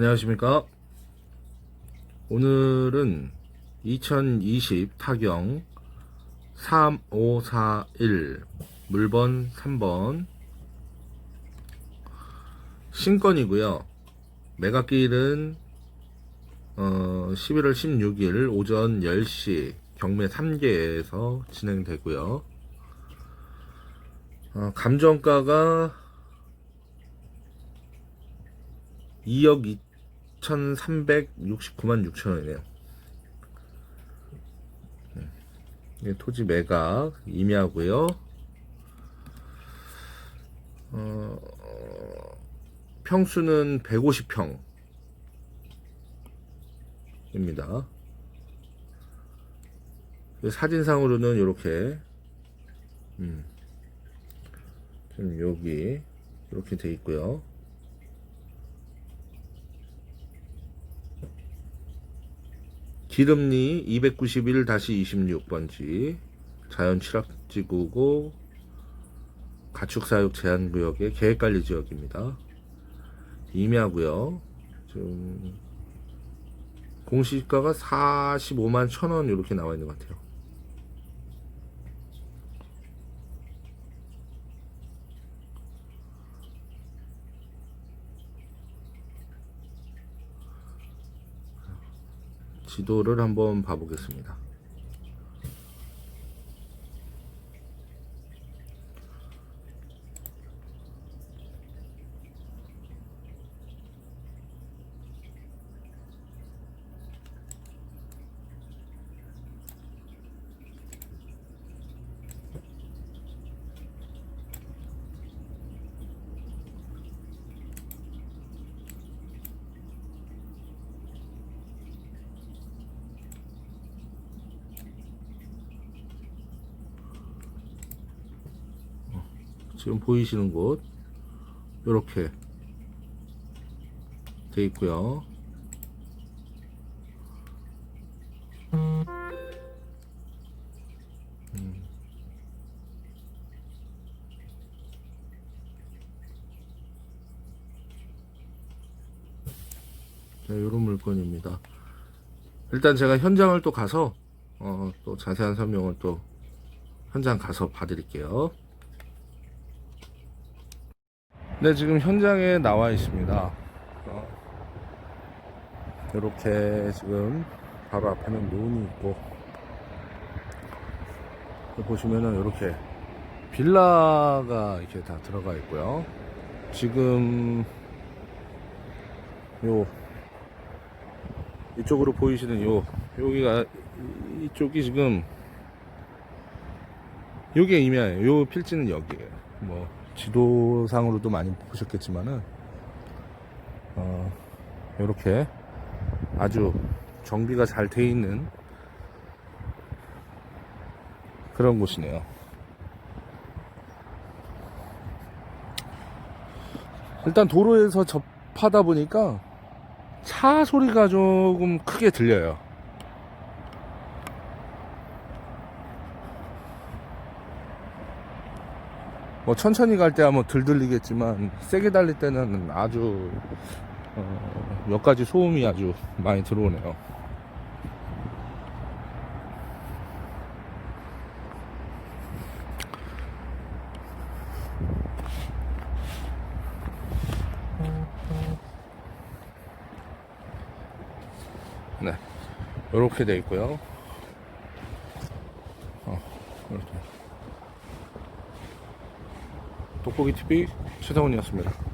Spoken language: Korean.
안녕하십니까. 오늘은 2020 타경 3541 물번 3번 신건이고요. 매각길은 어, 11월 16일 오전 10시 경매 3개에서 진행되고요. 어, 감정가가 2억 2,369만 6천 원이네요. 네, 토지 매각 임야고요. 어, 평수는 150평입니다. 사진상으로는 이렇게 음, 지금 여기 이렇게 돼 있고요. 기름리 291-26번지 자연 취락지구고 가축사육 제한구역의 계획관리 지역입니다. 임야고요. 지금 공시가가 45만 1천원 이렇게 나와 있는 것 같아요. 지도를 한번 봐보겠습니다. 지금 보이시는 곳 이렇게 돼 있고요. 음. 자, 이런 물건입니다. 일단 제가 현장을 또 가서 어, 또 자세한 설명을 또 현장 가서 봐드릴게요. 네, 지금 현장에 나와 있습니다. 어, 이렇게 지금 바로 앞에는 논이 있고 보시면은 이렇게 빌라가 이렇게 다 들어가 있고요. 지금 요 이쪽으로 보이시는 요 여기가 이- 이쪽이 지금 요게 임야예요. 요 필지는 여기에요. 뭐 지도상으로도 많이 보셨겠지만은 어 이렇게 아주 정비가 잘 돼 있는 그런 곳이네요. 일단 도로에서 접하다 보니까 차 소리가 조금 크게 들려요. 뭐 천천히 갈 때야 뭐덜 들리겠지만 세게 달릴 때는 아주 어, 몇 가지 소음이 아주 많이 들어오네요. 네, 이렇게 돼 있고요. 어, 이렇게. 돋보기 TV 최상훈이었습니다.